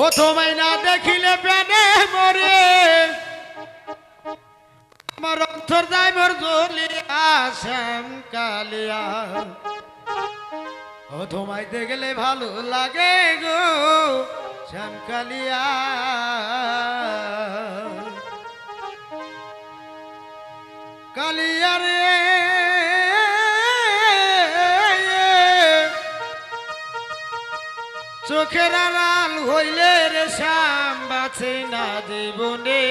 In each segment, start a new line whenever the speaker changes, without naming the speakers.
প্রথমে না দেখিলে প্যানে মরে। আমার অন্তর যাইবর জ্বলিয়া শ্যাম কালিয়া। ও, তোমায় দেখলে ভালো লাগে গো, শ্যাম কালিয়া। কালিয়া চোখের আড়াল হইলে রে শ্যাম, বাঁচে না জীবনে।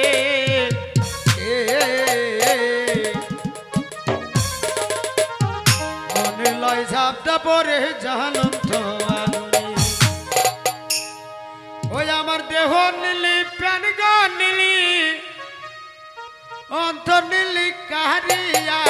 মনে লয় ঝাপটা পরে জানম তো আগুনে ওই আমার দেহ নিলি প্যান নিলি, অন্তর নিলি কাহারিয়া।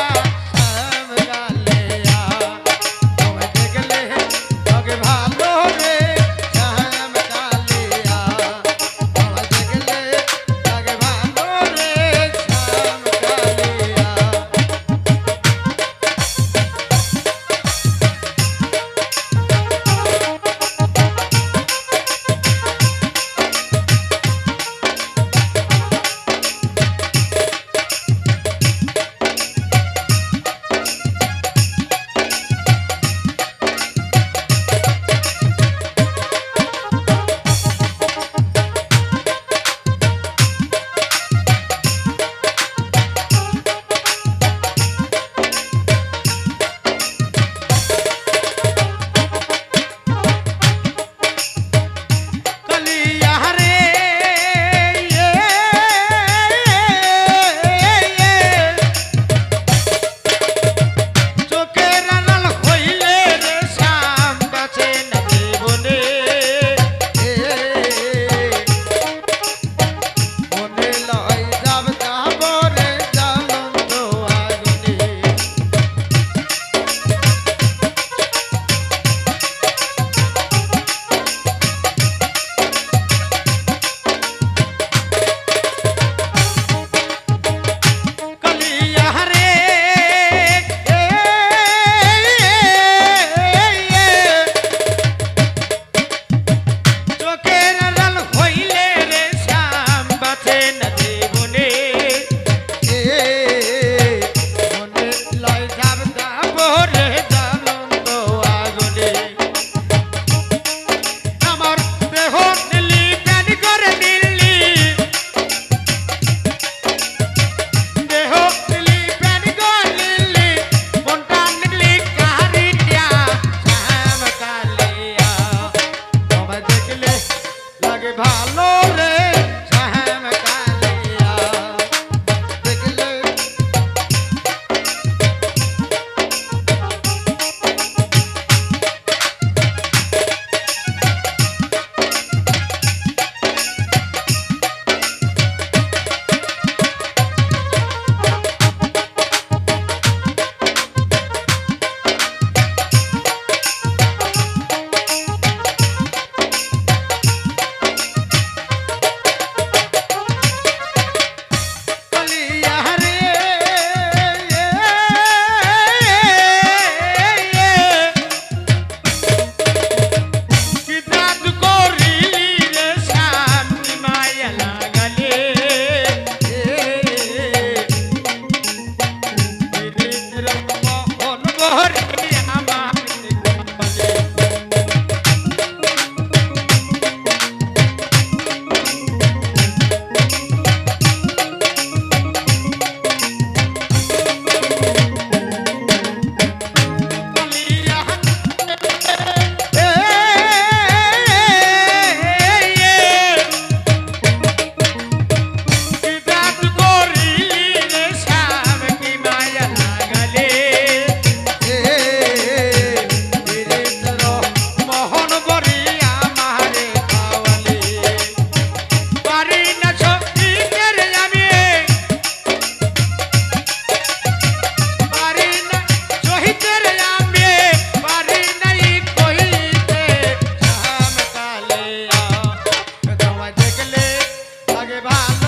give
up.